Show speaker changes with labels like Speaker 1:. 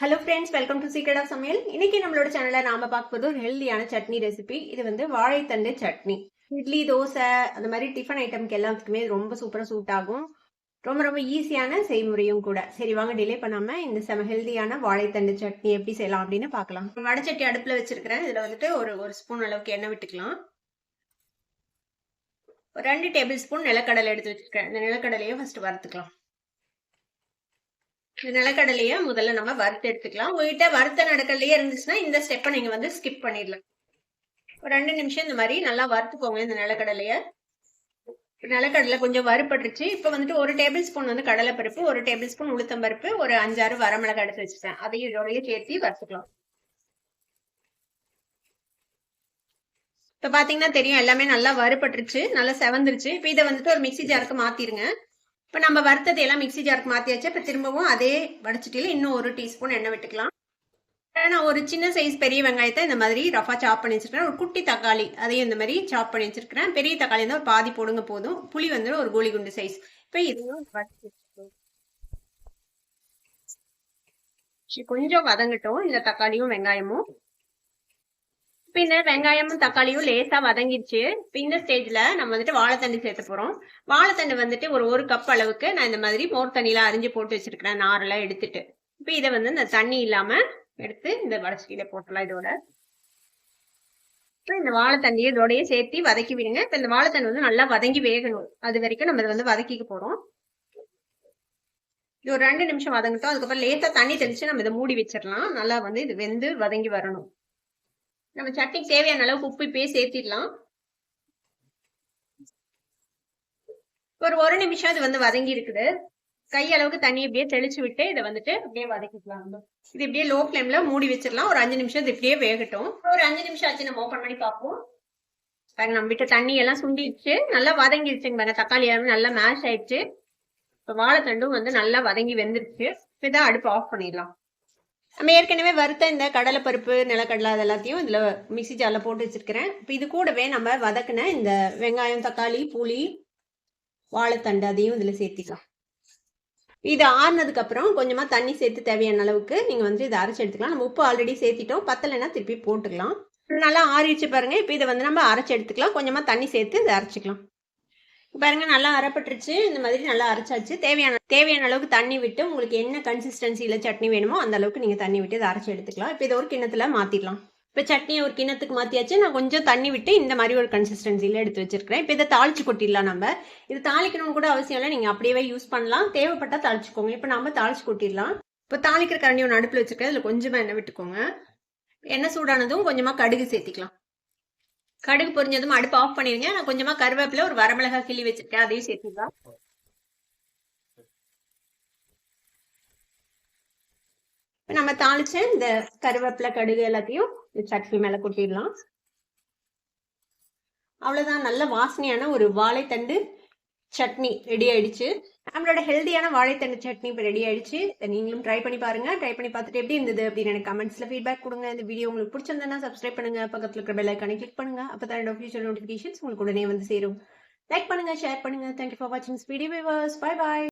Speaker 1: Hello friends welcome to secret of சமையல் இன்னைக்கு நம்மளோட சேனல்ல நாம பார்க்கறது ஒரு ஹெல்தியான சட்னி ரெசிபி இது வந்து வாழைத்தண்டு சட்னி. இட்லி தோசை அந்த மாதிரி டிஃபன் ஐட்டம்க்கு எல்லாத்துக்குமே ரொம்ப சூப்பரா சூட் ஆகும். ரொம்ப ரொம்ப ஈஸியான செய்முறையும் கூட. சரி வாங்க டிலே பண்ணாம இந்த செம ஹெல்தியான வாழைத்தண்டு சட்னி எப்படி செய்யலாம் அப்படின்னு பார்க்கலாம். வடச்சட்டி அடுப்புல வச்சிருக்கிறேன். இதுல வந்துட்டு ஒரு ஒரு ஸ்பூன் அளவுக்கு எண்ணெய் விட்டுக்கலாம். ஒரு ரெண்டு டேபிள் ஸ்பூன் நிலக்கடலை எடுத்து வச்சிருக்கேன். இந்த நிலக்கடலையை ஃபர்ஸ்ட் வறுத்துக்கலாம். நிலக்கடலையை முதல்ல நம்ம வறுத்து எடுத்துக்கலாம். உங்ககிட்ட வறுத்த நடக்கலையே இருந்துச்சுன்னா இந்த ஸ்டெப்பை நீங்க வந்து ஸ்கிப் பண்ணிடலாம். ஒரு ரெண்டு நிமிஷம் இந்த மாதிரி நல்லா வறுத்துக்கோங்க இந்த நிலக்கடலைய. நிலக்கடலை கொஞ்சம் வறுபட்டுருச்சு. இப்போ வந்துட்டு ஒரு டேபிள் ஸ்பூன் வந்து கடலைப்பருப்பு ஒரு டேபிள் ஸ்பூன் உளுத்தம்பருப்பு ஒரு அஞ்சாறு வரமிளகா எடுத்து வச்சுட்டேன். அதையும் இதோடய சேர்த்து வறுத்துக்கலாம். இப்போ பார்த்தீங்கன்னா தெரியும் எல்லாமே நல்லா வறுபட்டுருச்சு நல்லா செவந்துருச்சு. இப்போ இதை வந்துட்டு ஒரு மிக்சி ஜாருக்கு மாற்றிருங்க இப்போ நம்ம வறுத்ததை எல்லாம் மிக்சி ஜாருக்கு மாற்றியாச்சு இப்போ திரும்பவும் அதே வடச்சட்டியில் இன்னும் ஒரு டீஸ்பூன் எண்ணெய் விட்டுக்கலாம். நான் ஒரு சின்ன சைஸ் பெரிய வெங்காயத்தை இந்த மாதிரி ரஃபா சாப் பண்ணி வச்சிருக்கேன் ஒரு குட்டி தக்காளி அதையும் இந்த மாதிரி சாப் பண்ணி வச்சிருக்கிறேன். பெரிய தக்காளி இருந்தால் ஒரு பாதி போடுங்க போதும். புளி வந்து ஒரு கோழி குண்டு சைஸ் இப்போ இதையும் கொஞ்சம் வதங்கட்டும். இந்த தக்காளியும் வெங்காயமும். இப்போ இந்த வெங்காயமும் தக்காளியும் லேசா வதங்கிடுச்சு. இப்போ இந்த ஸ்டேஜ்ல நம்ம வந்துட்டு வாழைத்தண்டு சேர்த்து போறோம். வாழைத்தண்டு வந்துட்டு ஒரு ஒரு கப் அளவுக்கு நான் இந்த மாதிரி மோர் தண்ணியில அரிஞ்சு போட்டு வச்சிருக்கிறேன். நாரெல்லாம் எடுத்துட்டு. இப்போ இதை வந்து இந்த தண்ணி இல்லாம எடுத்து இந்த வடச்சட்டியில போட்டலாம் இதோட. இப்போ இந்த வாழைத்தண்ணியை இதோடய சேர்த்து வதக்கி விடுங்க. இப்போ இந்த வாழைத்தண்டு வந்து நல்லா வதங்கி வேகணும். அது வரைக்கும் நம்ம இதை வந்து வதக்கிக்க போறோம். இது ஒரு ரெண்டு நிமிஷம் வதங்கட்டும். அதுக்கப்புறம் லேசா தண்ணி தெளிச்சு நம்ம இதை மூடி வச்சிடலாம். நல்லா வந்து இது வெந்து வதங்கி வரணும். நம்ம சட்னிக்கு தேவையான அளவுக்கு உப்பு இப்பயே சேர்த்திடலாம். ஒரு ஒரு நிமிஷம் இது வந்து வதங்கி இருக்குது. கை அளவுக்கு தண்ணி இப்படியே தெளிச்சு விட்டு இதை வந்துட்டு அப்படியே வதக்கிக்கலாம். இது இப்படியே லோ ஃப்ளேம்ல மூடி வச்சிடலாம். ஒரு அஞ்சு நிமிஷம் இது இப்படியே வேகட்டும். ஒரு அஞ்சு நிமிஷம் ஆச்சு நம்ம ஓப்பன் பண்ணி பார்ப்போம். பாருங்க நம்ம வீட்டு தண்ணி எல்லாம் சுண்டிடுச்சு. நல்லா வதங்கிடுச்சுங்க பாருங்க தக்காளி எல்லாமே நல்லா மேஷ் ஆயிடுச்சு. இப்போ வாழைத்தண்டும் வந்து நல்லா வதங்கி வெந்துருச்சு. இதான் அடுப்பு ஆஃப் பண்ணிடலாம். நம்ம ஏற்கனவே வறுத்த இந்த கடலைப்பருப்பு நிலக்கடலை அது எல்லாத்தையும் இதில் மிக்சி ஜாரில் போட்டு வச்சுருக்கிறேன். இப்போ இது கூடவே நம்ம வதக்கின இந்த வெங்காயம் தக்காளி புளி வாழைத்தண்டு அதையும் இதில் சேர்த்திக்கலாம். இது ஆறுனதுக்கு அப்புறம் தண்ணி சேர்த்து தேவையான அளவுக்கு நீங்கள் வந்து இதை அரைச்சி எடுத்துக்கலாம். நம்ம உப்பு ஆல்ரெடி சேர்த்திட்டோம். பத்தலைன்னா திருப்பி போட்டுக்கலாம். நல்லா ஆறிச்சு பாருங்க. இப்போ இதை வந்து நம்ம அரைச்சி எடுத்துக்கலாம். கொஞ்சமாக தண்ணி சேர்த்து இதை அரைச்சிக்கலாம். பாருங்க நல்லா அரைப்பட்டுருச்சு. இந்த மாதிரி நல்லா அரைச்சாச்சு. தேவையான தேவையான அளவுக்கு தண்ணி விட்டு உங்களுக்கு என்ன கன்சிஸ்டன்சியில் சட்னி வேணுமோ அந்த அளவுக்கு நீங்கள் தண்ணி விட்டு இதை அரைச்சி எடுத்துக்கலாம். இப்போ இதை ஒரு கிண்ணத்தில் மாற்றிடலாம் இப்போ சட்னியை ஒரு கிண்ணத்துக்கு மாற்றியாச்சு நான் கொஞ்சம் தண்ணி விட்டு இந்த மாதிரி ஒரு கன்சிஸ்டன்சியில் எடுத்து வச்சிருக்கிறேன். இப்போ இதை தாளிச்சு கொட்டிடலாம் நம்ம. இது தாளிக்கணும்னு கூட அவசியம் இல்லை. நீங்கள் அப்படியே யூஸ் பண்ணலாம். தேவைப்பட்டால் தாளிச்சுக்கோங்க. இப்போ நம்ம தாளிச்சு கொட்டிடலாம். இப்போ தாளிக்கிற கரண்டி ஒன்று அடுப்பில் வச்சுருக்கேன். அதில் கொஞ்சமாக எண்ணெய் விட்டுக்கோங்க. எண்ணெய் சூடானதும் கொஞ்சமாக கடுகு சேர்த்திக்கலாம். கடுகு பொரிஞ்சதும் அடுப்பு ஆஃப் பண்ணிருங்க நான் கொஞ்சமா கருவேப்பில ஒரு வரமிளகா கிள்ளி வச்சிருக்கேன். அதையும் சேர்த்துக்கலாம் நம்ம தாளிச்ச இந்த கருவேப்பிலை கடுகு எல்லாத்தையும் சட்னி மேல கொட்டிடலாம். அவ்வளவுதான். நல்ல வாசனையான ஒரு வாழைத்தண்டு சட்னி ரெடி ஆயிடுச்சு. நம்மளோட ஹெல்தியான வாழைத்தண்டு சட்னி இப்போ ரெடி ஆயிடுச்சு. நீங்களும் ட்ரை பண்ணி பாருங்க. ட்ரை பண்ணி பார்த்துட்டு எப்படி இருந்தது அப்படின்னு எனக்கு கமெண்ட்ஸ்ல ஃபீட்பேக் கொடுங்க. இந்த வீடியோ உங்களுக்கு பிடிச்சிருந்தா சப்ஸ்கிரைப் பண்ணுங்க. பக்கத்தில் இருக்கிற பெல் ஐக்கானை கிளிக் பண்ணுங்க. அப்போ தான் என்னோட ஃபியூச்சர் நோட்டிஃபிகேஷன்ஸ் உங்களுக்கு உடனே வந்து சேரும். லைக் பண்ணுங்க ஷேர் பண்ணுங்க. தேங்க்யூ ஃபார் வாட்சிங் வீடியோ பை பாய்